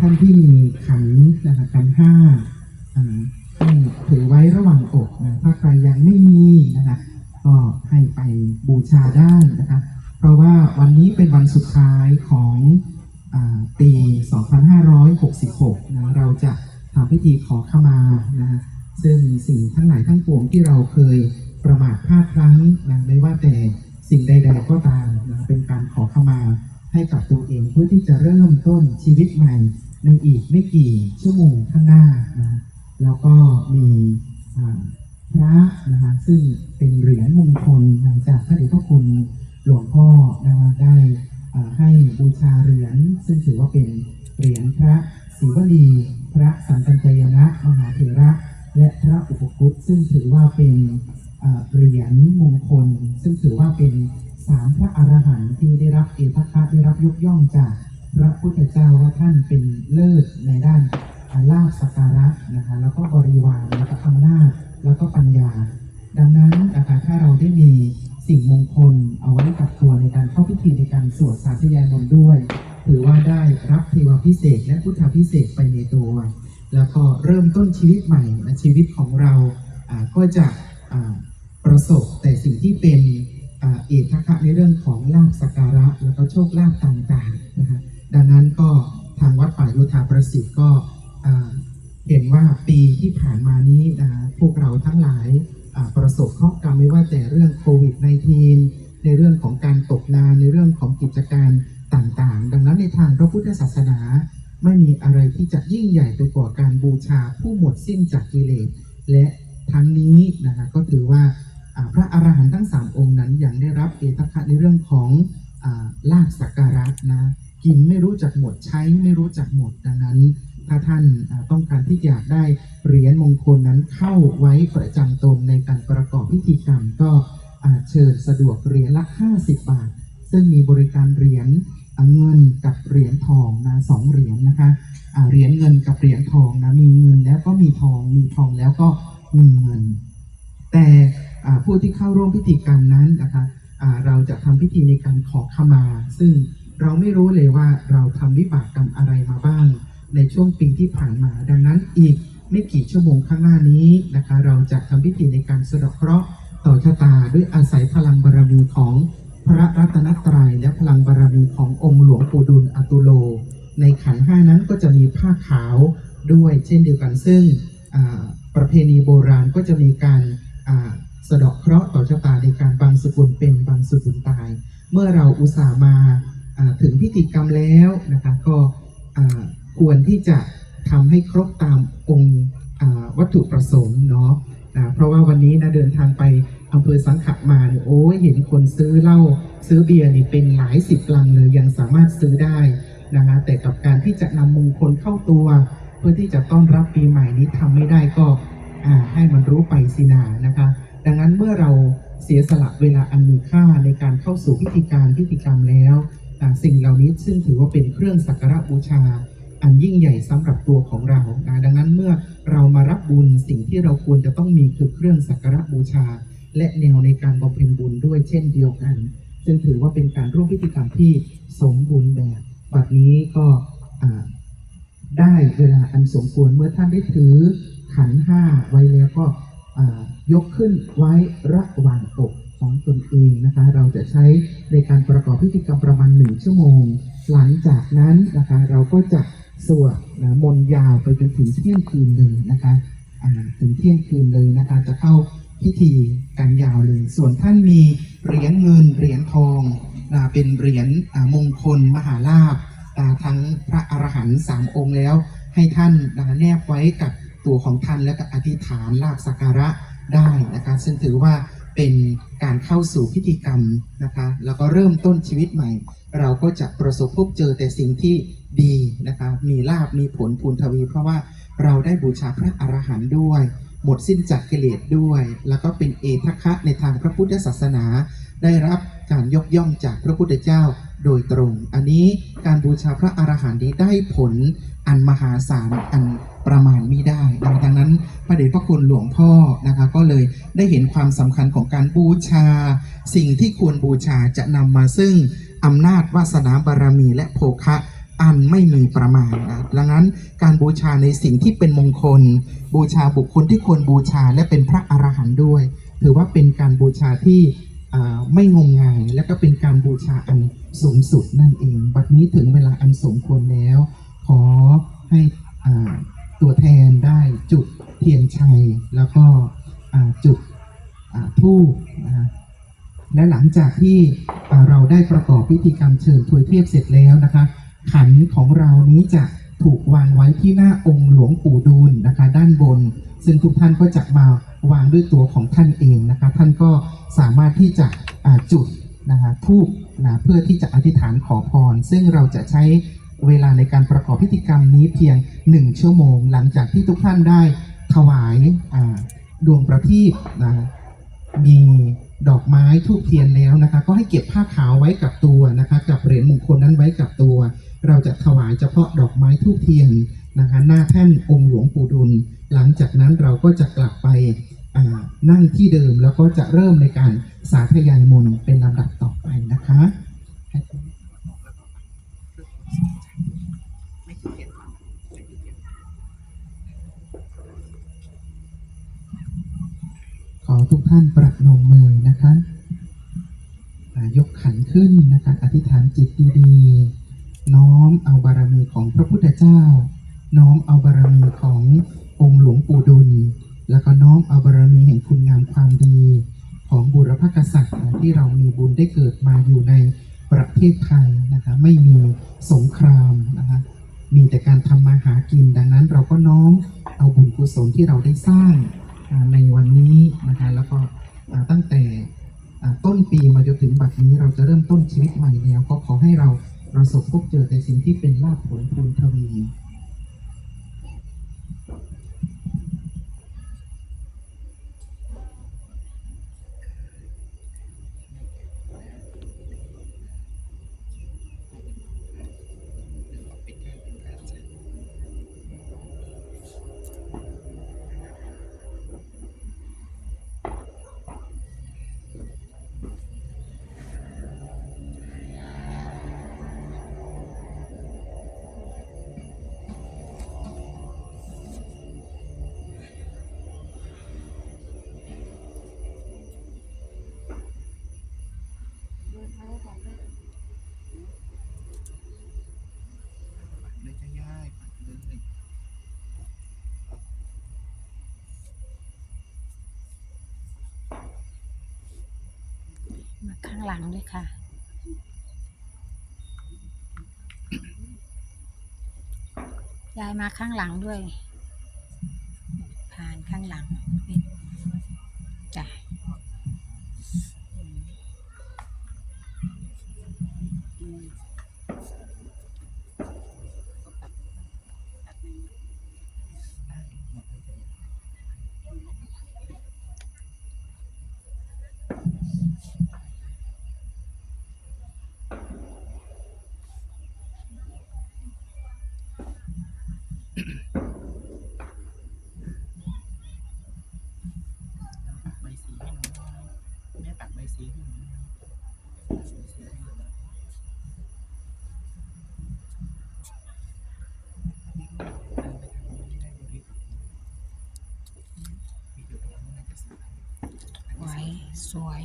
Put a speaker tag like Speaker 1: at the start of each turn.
Speaker 1: ท่านที่มีขันนะคะขันห้าอ่าให้ถือไว้ระหว่างอกนะถ้าใครยังไม่มีนะคะก็ให้ไปบูชาได้นะคะ เพราะว่าวันนี้เป็นวันสุดท้ายของอาปี 2566นะเราจะทำพิธีขอขมานะซึ่งสิ่งทั้งหลายทั้งปวงที่เราเคยประมาทพลาดพลั้งนะไม่ว่าแต่สิ่งใด ๆ ก็ตามนะเป็นการขอขมาให้กับตัวเองเพื่อที่จะเริ่มต้นชีวิตใหม่ ในอีกไม่กี่ชั่วโมงข้างหน้านะแล้วก็มีพระนะคะซึ่งเป็นเหรียญมงคลหลังจากพระเดชพระคุณหลวงพ่อนะคะได้ให้บูชาเหรียญซึ่งถือว่าเป็นเหรียญพระศิวลีพระสันตัญจยนะมหาเถระ และพระอุปคุตซึ่งถือว่าเป็นเหรียญมงคล ซึ่งถือว่าเป็นสามพระอรหันต์ที่ได้รับเอตคะได้รับยกย่องจาก พระพุทธเจ้าว่าท่านเป็นเลิศในด้านลาภสักการะนะคะแล้วก็บริวารแล้วก็อำนาจแล้วก็ปัญญา ดังนั้นนะคะถ้าเราได้มีสิ่งมงคลเอาไว้กับตัวในการเข้าพิธีในการสวดสาธยายมนต์ด้วยถือว่าได้รับเทวพิเศษและพุทธพิเศษไปในตัว แล้วก็เริ่มต้นชีวิตใหม่และชีวิตของเราก็จะประสบแต่สิ่งที่เป็นอเอกทักษะในเรื่องของลาภสักการะ แล้วก็โชคลาภต่างๆนะคะ ดังนั้นก็ทางวัดป่าโยธาประสิทธิ์ก็เห็นว่าปีที่ผ่านมานี้นะพวกเราทั้งหลายประสบเคราะห์กรรมไม่ว่าแต่เรื่องโควิด -19 ในเรื่องของการตกงานในเรื่องของกิจการต่างๆ ดังนั้นในทางพระพุทธศาสนา ไม่มีอะไรที่จะยิ่งใหญ่ไปกว่าการบูชาผู้หมดสิ้นจากกิเลสและทั้งนี้นะคะก็ถือว่าพระอรหันต์ทั้งสามองค์นั้นยังได้รับเอตคะในเรื่องของอลาภสักการะนะ กินไม่รู้จักหมดใช้ไม่รู้จักหมดดังนั้น ถ้าท่านต้องการที่อยากได้เหรียญมงคลนั้นเข้าไว้ประจำตนในการประกอบพิธีกรรมก็เชิญสะดวกเหรียญละ 50 บาท ซึ่งมีบริการเหรียญเงินกับเหรียญทองนะสองเหรียญนะคะเหรียญเงินกับเหรียญทองนะมีเงินแล้วก็มีทองมีทองแล้วก็มีเงิน แต่ผู้ที่เข้าร่วมพิธีกรรมนั้นนะคะเราจะทำพิธีในการขอขมา ซึ่ง เราไม่รู้เลยว่าเราทำวิบากกรรมอะไรมาบ้าง ในช่วงปีที่ผ่านมา ดังนั้นอีกไม่กี่ชั่วโมงข้างหน้านี้นะคะ เราจะทำพิธีในการสะเดาะเคราะห์ต่อชะตาด้วยอาศัยพลังบารมีของพระรัตนตรัยและพลังบารมีขององค์หลวงปู่ดุลอตุโล ในขันห้านั้นก็จะมีผ้าขาวด้วยเช่นเดียวกันซึ่งประเพณีโบราณก็จะมีการสะเดาะเคราะห์ต่อชะตาในการบางสกุลเป็นบางสกุลตาย เมื่อเราอุตส่าห์มา ถึงพิธีกรรมแล้วนะคะก็ควรที่จะทำให้ครบตามองค์วัตถุประสงค์เนาะเพราะว่าวันนี้นะเดินทางไปอำเภอสังขะมาเนี่ยโอ้ยเห็นคนซื้อเหล้าซื้อเบียร์นี่เป็นหลายสิบลังเลยยังสามารถซื้อได้นะคะแต่กับการที่จะนำมงคลเข้าตัว เพื่อที่จะต้อนรับปีใหม่นี้ทำไม่ได้ก็ให้มันรู้ไปสินานะคะ ดังนั้นเมื่อเราเสียสละเวลาอันมีค่าในการเข้าสู่พิธีการพิธีกรรมแล้ว สิ่งเหล่านี้ซึ่งถือว่าเป็นเครื่องสักการะบูชา อันยิ่งใหญ่สำหรับตัวของเรานะดังนั้นเมื่อเรามารับบุญสิ่งที่เราควรจะต้องมีคือเครื่องสักการะบูชา และแนวในการบำเพ็ญบุญด้วยเช่นเดียวกันซึ่งถือว่าเป็นการร่วมพิธีกรรมที่สมบูรณ์แบบบัดนี้ก็ได้เวลาอันสมควรเมื่อท่านได้ถือขันห้าไว้แล้วก็ยกขึ้นไว้ระหว่างอก ของตนเองนะคะ เราจะใช้ในการประกอบพิธีกรรมประมาณหนึ่งชั่วโมง หลังจากนั้นนะคะ เราก็จะสวดนะมนต์ยาวไปจนถึงเที่ยงคืนเลยนะคะถึงเที่ยงคืนเลยนะคะ จะเข้าพิธีกันยาวเลย ส่วนท่านมีเหรียญเงินเหรียญทองอ่าเป็นเหรียญมงคลมหาลาภทั้งพระอรหันต์สามองค์แล้ว ให้ท่านนะคะแนบไว้กับตัวของท่านแล้วก็อธิษฐานลาบสักการะได้นะคะ ซึ่งถือว่าเป็น การเข้าสู่พิธีกรรมนะคะ แล้วก็เริ่มต้นชีวิตใหม่ เราก็จะประสบพบเจอแต่สิ่งที่ดีนะคะ มีลาบมีผลพูนทวี เพราะว่าเราได้บูชาพระอรหันต์ด้วย หมดสิ้นจากกิเลสด้วย แล้วก็เป็นเอทคะในทางพระพุทธศาสนา ได้รับการยกย่องจากพระพุทธเจ้า โดยตรง อันนี้การบูชาพระอรหันต์นี้ได้ผลอันมหาศาลอันประมาณมิได้ดังดังนั้นพระเดชพระคุณหลวงพ่อนะคะก็เลยได้เห็นความสำคัญของการบูชา สิ่งที่ควรบูชาจะนำมาซึ่งอำนาจวาสนาบารมีและโภคะอันไม่มีประมาณนะดังนั้นการบูชาในสิ่งที่เป็นมงคล บูชาบุคคลที่ควรบูชาและเป็นพระอรหันต์ด้วย ถือว่าเป็นการบูชาที่ ไม่งมงายและก็เป็นการบูชาอันสูงสุดนั่นเอง บัดนี้ถึงเวลาอันสมควรแล้ว ขอให้อ่าตัวแทนได้จุดเทียนชัย แล้วก็จุดธูปนะฮะและหลังจากที่เราได้ประกอบพิธีกรรมเชิญถวยเทพเสร็จแล้วนะคะ ขันของเรานี้จะถูกวางไว้ที่หน้าองค์หลวงปู่ดูลนะคะ ด้านบน ซึ่งทุกท่านก็จะมาวางด้วยตัวของท่านเองนะคะท่านก็สามารถที่จะจุดนะคะทูบนะเพื่อที่จะอธิษฐานขอพร ซึ่งเราจะใช้เวลาในการประกอบพิธีกรรมนี้เพียงหนึ่งชั่วโมง หลังจากที่ทุกท่านได้ถวายดวงประทีปนะมีดอกไม้ทูบเทียนแล้วนะคะ ก็ให้เก็บผ้าขาวไว้กับตัวนะคะ กับเหรียญมงคลนั้นไว้กับตัว เราจะถวายเฉพาะดอกไม้ทูบเทียน นะคะหน้าแท่นองค์หลวงปู่ดุล หลังจากนั้นเราก็จะกลับไปนั่งที่เดิมแล้วก็จะเริ่มในการสาธยายมนต์เป็นลำดับต่อไปนะคะขอทุกท่านประนมมือนะคะยกขันขึ้นนะคะอธิษฐานจิตดีๆ น้อมเอาบารมีของพระพุทธเจ้า น้อมเอาบารมีขององค์หลวงปู่ดุล แล้วก็น้อมเอาบารมีแห่งคุณงามความดี ของบุรพกษัตริย์ที่เรามีบุญได้เกิดมาอยู่ในประเทศไทยนะคะไม่มีสงครามนะคะมีแต่การทำมาหากินดังนั้นเราก็น้อมเอาบุญกุศลที่เราได้สร้างในวันนี้นะคะแล้วก็ตั้งแต่ต้นปีมาจนถึงบัดนี้เราจะเริ่มต้นชีวิตใหม่แล้ว ก็ขอให้เราประสบพบเจอแต่สิ่งที่เป็นลาภผลบุญทวีา
Speaker 2: ข้างหลังด้วยค่ะ ยายมาข้างหลังด้วย
Speaker 1: ใบสีให้หนูแม่ตักใบสีให้หนูหน่อยตักใบสีนสวย
Speaker 2: สวย